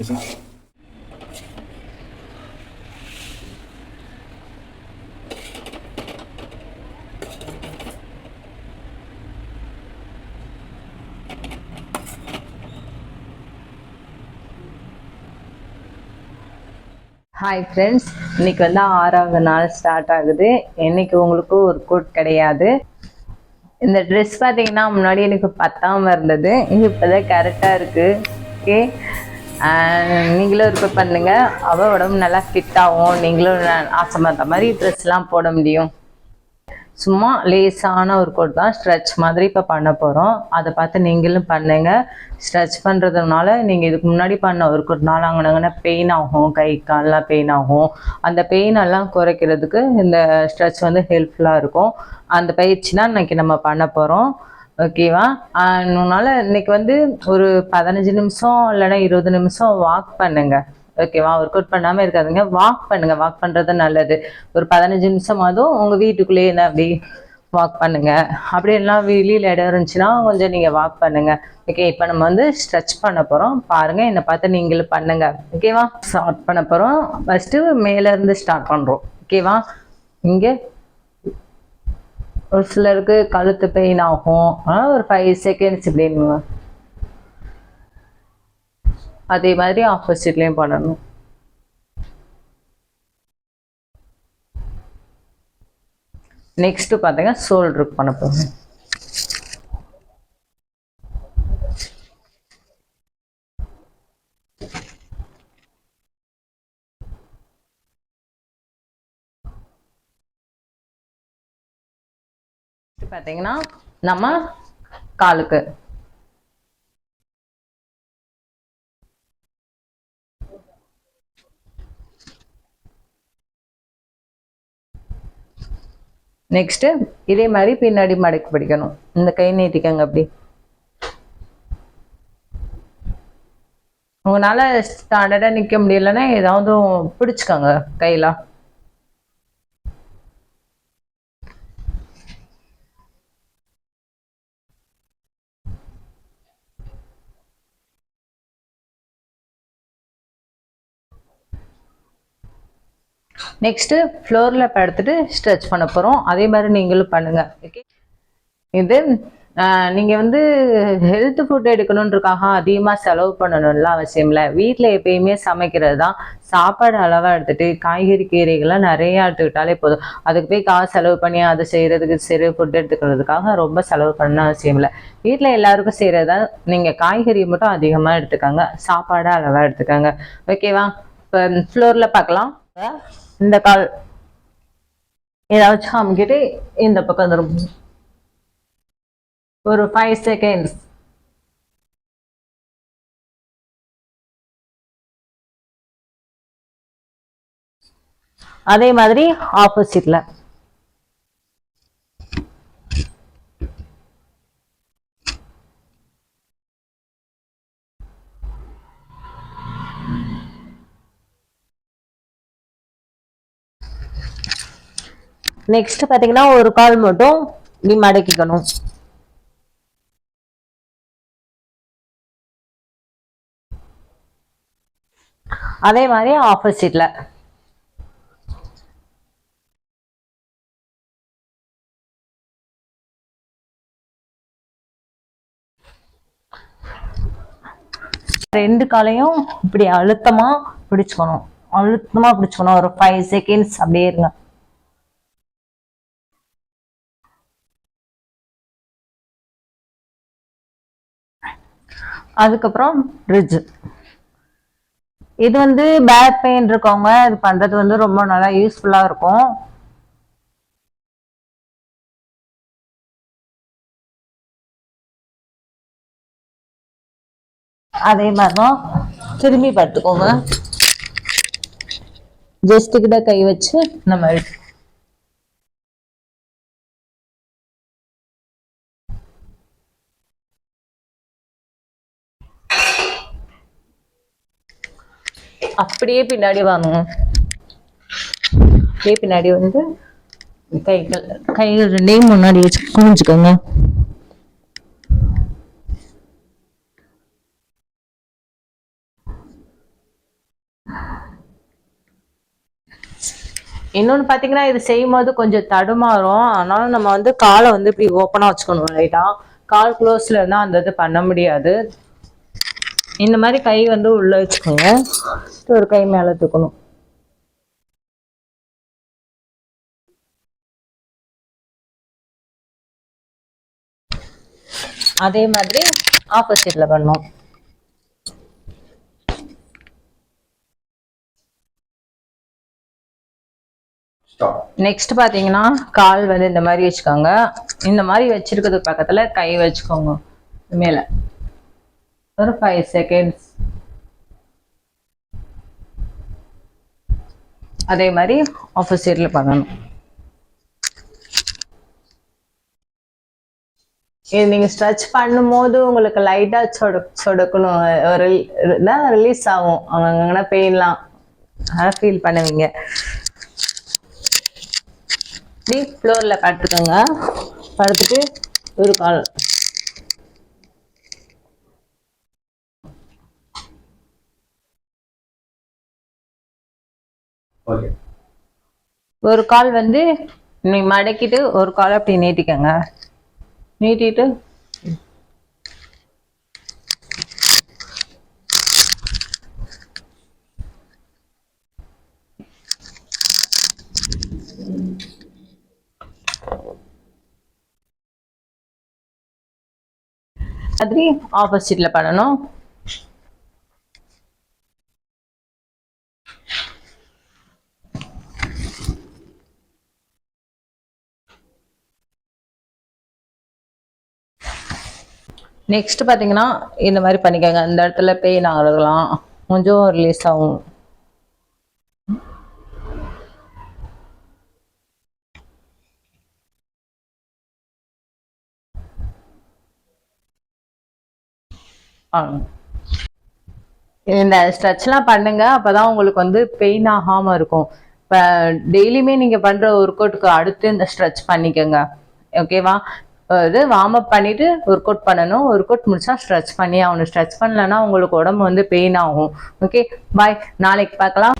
Hi friends இன்னைக்கு வந்து ஆறாவது நாள் ஸ்டார்ட் ஆகுது. இன்னைக்கு உங்களுக்கு ஒரு கோட் கிடையாது. இந்த ட்ரெஸ் பார்த்தீங்கன்னா முன்னாடி எனக்கு பத்தாமல் இருந்தது. இப்போதான் கரெக்டாக இருக்கு. ஓகே நீங்களும் இருக்க பண்ணுங்க. அவ உடம்பு நல்லா ஃபிட் ஆகும். நீங்களும் ந- மாதிரி ட்ரெஸ்லாம் போட முடியும். சும்மா லேசான ஒரு கோட் தான் ஸ்ட்ரெச் மாதிரி இப்போ பண்ண போகிறோம் அதை பார்த்து நீங்களும் பண்ணுங்க. ஸ்ட்ரெச் பண்ணுறதுனால நீங்கள் இதுக்கு முன்னாடி பண்ண ஒரு கோட்னால அங்கே பெயின் ஆகும். கை கால்லாம் பெயின் ஆகும். அந்த பெயின் எல்லாம் குறைக்கிறதுக்கு இந்த ஸ்ட்ரெச் வந்து ஹெல்ப்ஃபுல்லாக இருக்கும். அந்த பயிற்சி தான் இன்னைக்கு நம்ம பண்ண போகிறோம் ஓகேவா அதனால இன்னைக்கு வந்து ஒரு பதினஞ்சு நிமிஷம் இல்லைன்னா இருபது நிமிஷம் வாக் பண்ணுங்க. ஓகேவா ஒர்க் அவுட் பண்ணாமல் இருக்காதுங்க. வாக் பண்ணுங்க. வாக் பண்ணுறது நல்லது. ஒரு பதினஞ்சு நிமிஷமாவது உங்கள் வீட்டுக்குள்ளேயே என்ன அப்படி வாக் பண்ணுங்க. அப்படி எல்லாம் வெளியில் இடம் இருந்துச்சுன்னா கொஞ்சம் நீங்கள் வாக் பண்ணுங்க. ஓகே இப்போ நம்ம வந்து ஸ்ட்ரெச் பண்ண போகிறோம் பாருங்க என்னை பார்த்து நீங்களும் பண்ணுங்க. ஓகேவா ஸ்டார்ட் பண்ண போகிறோம் ஃபஸ்ட்டு மேலேருந்து ஸ்டார்ட் பண்ணுறோம் ஓகேவா இங்கே ஒரு சிலருக்கு கழுத்து பெயின் ஆகும். ஆனால் ஒரு ஃபைவ் செகண்ட்ஸ் இப்படின்னு அதே மாதிரி ஆப்போசிட்லேயும் பண்ணணும். நெக்ஸ்ட் பார்த்தீங்கன்னா ஷோல்டருக்கு பண்ண போகிறேன் பார்த்தீங்கன்னா நம்ம காலுக்கு. நெக்ஸ்ட் இதே மாதிரி பின்னாடி மடக்கி பிடிக்கணும். இந்த கை நீட்டிக்கங்க அப்படி. உங்களால ஸ்டாண்டர்டா நிக்க முடியலன்னா ஏதாவது பிடிச்சுக்கோங்க கையில. நெக்ஸ்ட்டு ஃப்ளோரில் படுத்துட்டு ஸ்ட்ரெச் பண்ண போகிறோம் அதே மாதிரி நீங்களும் பண்ணுங்கள் ஓகே இது நீங்கள் வந்து ஹெல்த் ஃபுட் எடுக்கணுன்றக்காக அதிகமாக செலவு பண்ணணும்லாம் அவசியம் இல்லை. வீட்டில் எப்பயுமே சமைக்கிறது தான். சாப்பாடு அளவாக எடுத்துகிட்டு காய்கறி கீரைகள்லாம் நிறையா எடுத்துக்கிட்டாலே போதும். அதுக்கு போய் காசு செலவு பண்ணி அதை செய்கிறதுக்கு சரி ஃபுட் எடுத்துக்கிறதுக்காக ரொம்ப செலவு பண்ண அவசியம் இல்லை. வீட்டில் எல்லாருக்கும் செய்கிறதா நீங்கள் காய்கறி மட்டும் அதிகமாக எடுத்துக்கோங்க. சாப்பாடு அளவாக எடுத்துக்கோங்க. ஓகேவா இப்போ ஃப்ளோரில் பார்க்கலாம். இந்த கால் ஏதாச்சும் அமுக்கிட்டு இந்த பக்கம் திரும்பும் ஒரு ஃபைவ் செகண்ட்ஸ் அதே மாதிரி ஆப்போசிட்ல நெக்ஸ்ட் பாத்தீங்கன்னா ஒரு கால் மட்டும் இப்படி மடக்கிக்கணும். அதே மாதிரி ஆப்போசிட்ல ரெண்டு காலையும் இப்படி அழுத்தமா பிடிச்சுக்கணும். அழுத்தமா பிடிச்சுக்கணும். ஒரு ஃபைவ் செகண்ட்ஸ் அப்படியே இருங்க. அதுக்கப்புறம் ரிட்ஜ் இது வந்து பேக் பெயின் இருக்கவங்க இது பண்றது வந்து ரொம்ப நல்லா யூஸ்ஃபுல்லா இருக்கும். அதே மாதிரிதான் திரும்பி பார்த்துக்கோங்க. ஜஸ்ட் கிட்ட கை வச்சு நம்ம அப்படியே பின்னாடி வாங்க அப்படியே பின்னாடி வந்து கைகள் கைகள் ரெண்டையும் முன்னாடி வச்சு குமிச்சுக்கோங்க இன்னொன்று பார்த்தீங்கன்னா இது செய்யும் போது கொஞ்சம் தடுமாறும். ஆனாலும் நம்ம வந்து காலை வந்து இப்படி ஓப்பனாக வச்சுக்கணும் லைட்டாக கால் க்ளோஸில் இருந்தால் அந்த இது பண்ண முடியாது. இந்த மாதிரி கை வந்து உள்ளே வச்சுக்கோங்க. ஒரு கை மேலே தூக்கணும். அதே மாதிரி ஆப்போசிட்ல பண்ணோம். நெக்ஸ்ட் பாத்தீங்கன்னா கால் வந்து இந்த மாதிரி வச்சுக்கோங்க. இந்த மாதிரி வச்சிருக்கிறது பக்கத்துல கை வச்சுக்கோங்க. மேல. ஒரு ஃபைவ் செகண்ட்ஸ் அதே மாதிரி ஆப்போசிட்ல பண்ணணும். இது நீங்கள் ஸ்ட்ரெச் பண்ணும்போது உங்களுக்கு லைட்டாக சொடு சொடுக்கணும். ஒரு தான் ரிலீஸ் ஆகும். அங்கங்கன்னா பெயின்லாம் அதான் ஃபீல் பண்ணுவீங்க. டீப் ஃப்ளோரில் படுத்துக்கோங்க. படுத்துட்டு ஒரு கால். ஒரு கால் வந்து நீ மடக்கிட்டு ஒரு கால் அப்படி நீட்டிக்கங்க. நீட்டிட்டு. மாதிரி ஆப்போசிட்ல பண்ணணும். நெக்ஸ்ட் பார்த்தீங்கன்னா இந்த மாதிரி பண்ணிக்கோங்க. இந்த இடத்துல பெயின் ஆகலாம் கொஞ்சம் ரிலீஸ் ஆகும். இந்த ஸ்ட்ரெச்லாம் பண்ணுங்க. அப்பதான் உங்களுக்கு வந்து பெயின் ஆகாம இருக்கும். இப்போ டெய்லியுமே நீங்க பண்ற ஒர்க் அவுட்டுக்கு அடுத்து இந்த ஸ்ட்ரெச் பண்ணிக்கோங்க. ஓகேவா இது வார்ம் அப் பண்ணிட்டு ஒர்க் அவுட் பண்ணணும். ஒர்க் அவுட் முடிச்சா ஸ்ட்ரெச் பண்ணி ஆகணும் ஸ்ட்ரெச் பண்ணலன்னா உங்களுக்கு உடம்பு வந்து பெயின் ஆகும். ஓகே பாய் நாளைக்கு பார்க்கலாம்.